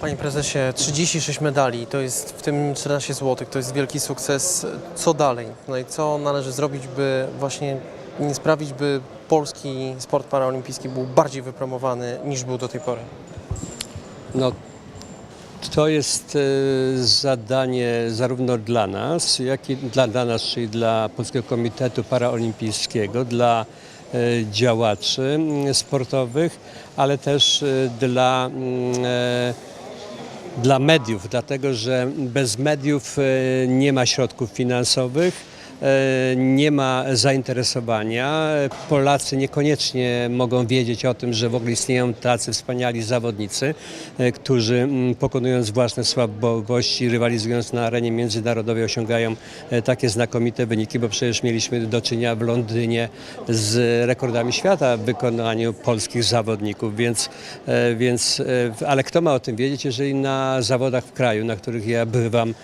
Panie prezesie, 36 medali, to jest w tym 14 zł, to jest wielki sukces. Co dalej? No i co należy zrobić, by właśnie nie sprawić, by polski sport paraolimpijski był bardziej wypromowany niż był do tej pory? No, to jest e, zadanie zarówno dla nas, jak i dla, dla nas, czyli dla Polskiego Komitetu Paraolimpijskiego, dla e, działaczy sportowych, ale też e, dla, dla mediów, dlatego że bez mediów e, nie ma środków finansowych. E, Nie ma zainteresowania. Polacy niekoniecznie mogą wiedzieć o tym, że w ogóle istnieją tacy wspaniali zawodnicy, e, którzy mm, pokonując własne słabości, rywalizując na arenie międzynarodowej, osiągają e, takie znakomite wyniki, bo przecież mieliśmy do czynienia w Londynie z rekordami świata w wykonaniu polskich zawodników, więc, więc ale kto ma o tym wiedzieć, jeżeli na zawodach w kraju, na których ja bywam,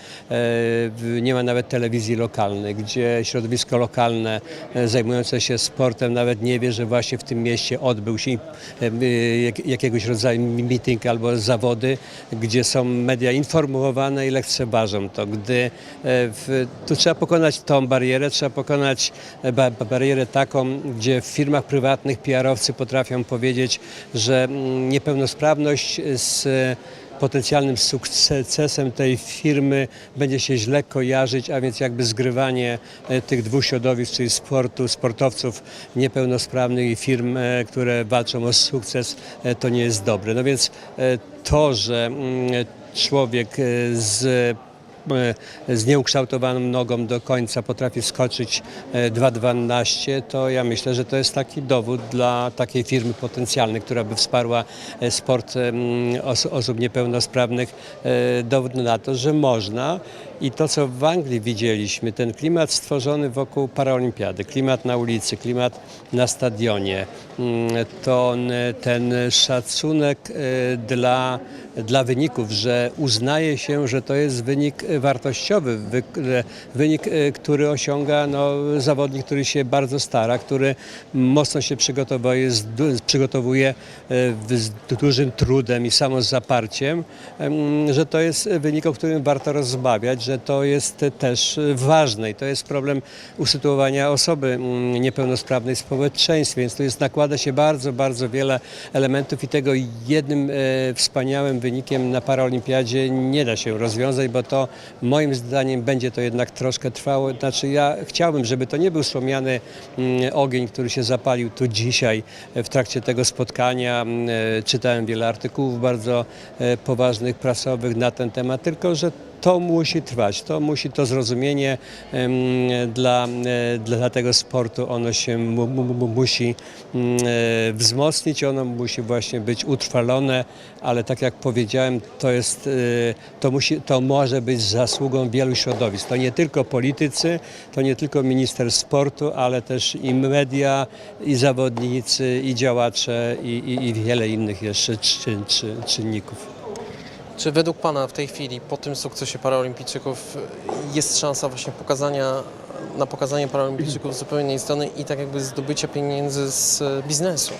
nie ma nawet telewizji lokalnej, gdzie środowisko lokalne e, zajmujące się sportem nawet nie wie, że właśnie w tym mieście odbył się e, jak- jakiegoś rodzaju meeting albo zawody, gdzie są media informowane i lekceważą to. Gdy e, w, tu trzeba pokonać tą barierę, trzeba pokonać e, ba, ba- barierę taką, gdzie w firmach prywatnych PR-owcy potrafią powiedzieć, że mm, niepełnosprawność z potencjalnym sukcesem tej firmy będzie się źle kojarzyć, a więc jakby zgrywanie e, tych dwóch środowisk, czyli sportu, sportowców niepełnosprawnych i firm, e, które walczą o sukces, e, to nie jest dobre. No więc to, że mm, człowiek z z nieukształtowaną nogą do końca potrafi skoczyć e, 2,12, to ja myślę, że to jest taki dowód dla takiej firmy potencjalnej, która by wsparła e, sport osób niepełnosprawnych, e, dowód na to, że można. I to, co w Anglii widzieliśmy, ten klimat stworzony wokół paraolimpiady, klimat na ulicy, klimat na stadionie, mm, to ten szacunek e, dla, dla wyników, że uznaje się, że to jest wynik wartościowy, wy, wynik, e, który osiąga no, zawodnik, który się bardzo stara, który mocno się przygotowuje, przygotowuje e, z dużym trudem i samozaparciem, em, że to jest wynik, o którym warto rozmawiać, że to jest też ważne i to jest problem usytuowania osoby mm, niepełnosprawnej w społeczeństwie, więc tu jest, nakłada się bardzo, bardzo wiele elementów i tego jednym e, wspaniałym wynikiem na Paraolimpiadzie nie da się rozwiązać, bo to moim zdaniem będzie to jednak troszkę trwało. Znaczy ja chciałbym, żeby to nie był wspomniany mm, ogień, który się zapalił tu dzisiaj e, w trakcie tego spotkania. Mm, e, Czytałem wiele artykułów bardzo poważnych, prasowych na ten temat, tylko że to musi trwać, to musi to zrozumienie em, dla, e, dla tego sportu, ono się mu, mu, mu, musi mm, e, wzmocnić, ono musi właśnie być utrwalone, ale tak jak powiedziałem, to jest, e, to, musi, to może być zasługą wielu środowisk. To nie tylko politycy, to nie tylko minister sportu, ale też i media, i zawodnicy, i działacze, i, i, i wiele innych jeszcze czyn, czyn, czynników. Czy według Pana w tej chwili, po tym sukcesie paraolimpijczyków, jest szansa właśnie pokazania, na pokazanie paraolimpijczyków z zupełnie innej strony i tak jakby zdobycia pieniędzy z biznesu?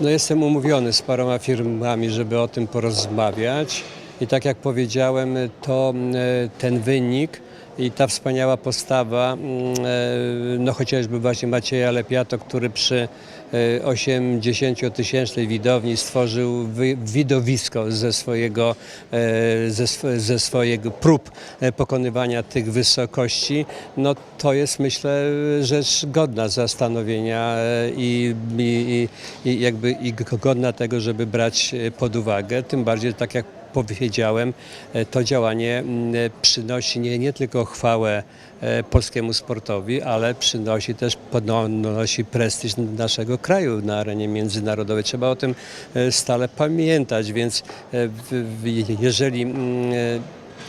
No jestem umówiony z paroma firmami, żeby o tym porozmawiać. I tak jak powiedziałem, to e, ten wynik i ta wspaniała postawa, mm, e, no chociażby właśnie Macieja Lepiato, który przy e, 80-tysięcznej widowni stworzył widowisko ze swojego, e, ze, sw- ze swojego prób pokonywania tych wysokości, no to jest myślę rzecz godna zastanowienia i, i, i, jakby i godna tego, żeby brać pod uwagę. Tym bardziej, tak jak powiedziałem, e, to działanie przynosi nie, nie tylko chwałę e, polskiemu sportowi, ale przynosi też, podnosi prestiż naszego kraju na arenie międzynarodowej. Trzeba o tym e, stale pamiętać, więc jeżeli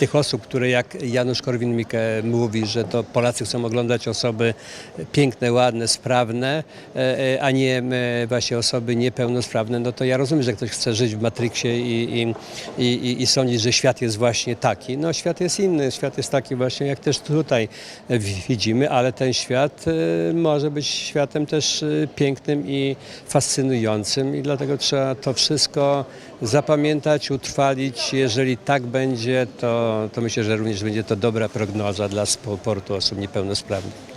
tych osób, które jak Janusz Korwin-Mikke mówi, że to Polacy chcą oglądać osoby piękne, ładne, sprawne, e, e, a nie e, właśnie osoby niepełnosprawne, no to ja rozumiem, że ktoś chce żyć w Matrixie i, i, i, i- sądzić, że świat jest właśnie taki. No świat jest inny, świat jest taki właśnie, jak też tutaj wi- widzimy, ale ten świat może być światem też pięknym i fascynującym i dlatego trzeba to wszystko zapamiętać, utrwalić. Jeżeli tak będzie, to, myślę, że również będzie to dobra prognoza dla sportu osób niepełnosprawnych.